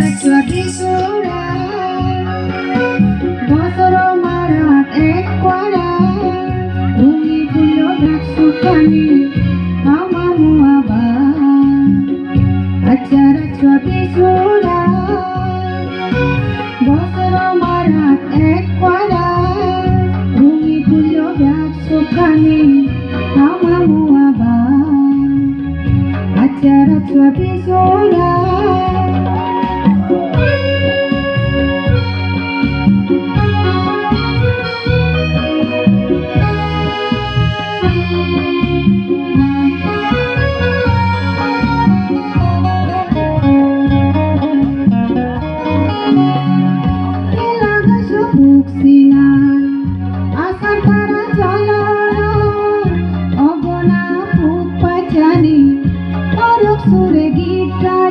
cuaki sura Bosoro marat ek kuara Bungi pulo dak sukani Mama muaba Acara cuaki sura Bosoro marat ek kuara Bungi pulo dak sukani Mama muaba Acara cuaki sura সোরা আসার তারা চলা অগনা পুপা জানি অরক সুরে গীতারা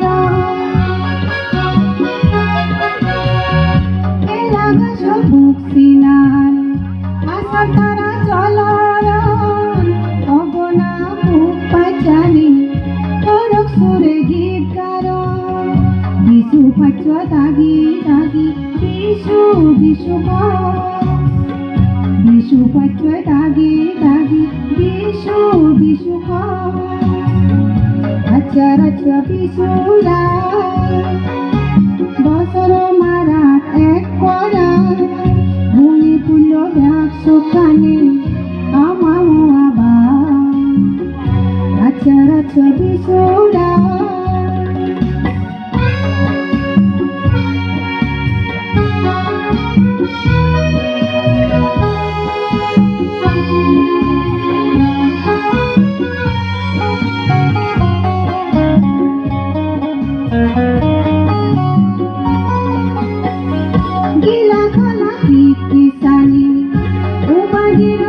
বিশু পাচ্ছ দাগি দাগি বিশু বিশু বিশু পাচ্ছ দাগি দাগি বিশু বিশু আচার আচ্ছা বিশুরা বছর মারা এক করা ভূমি তুল্য ব্যাগ সুখানে আমামো আবার। আচার আচ্ছা বিশুরা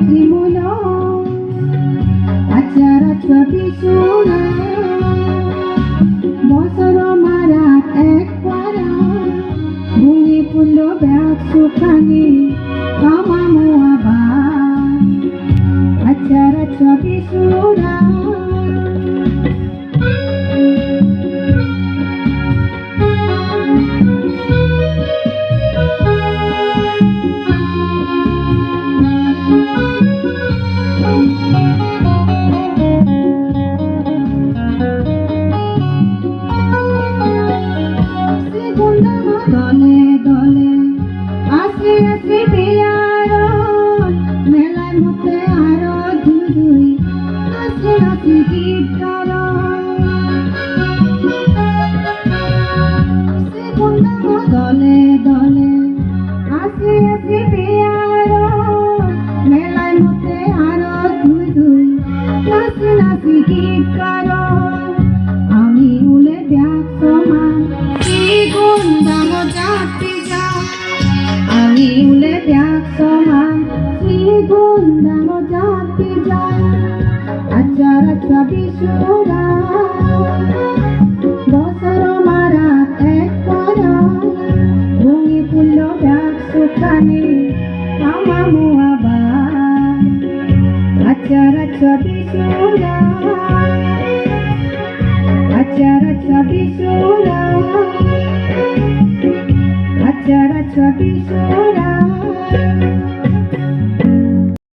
দিমুলো আচার ছবি শোনা। বছর মারা এক পারা। ভূমি ফুল ব্যাগ সুখানি কামামো আবার। আচার ছবি দলে দলে আসে আসে বিয়ার মেলার মধ্যে আরও ধুই ধুই নাচি নাচি গীত গার আচ্ছা বিশুরা বছর মারা এক করা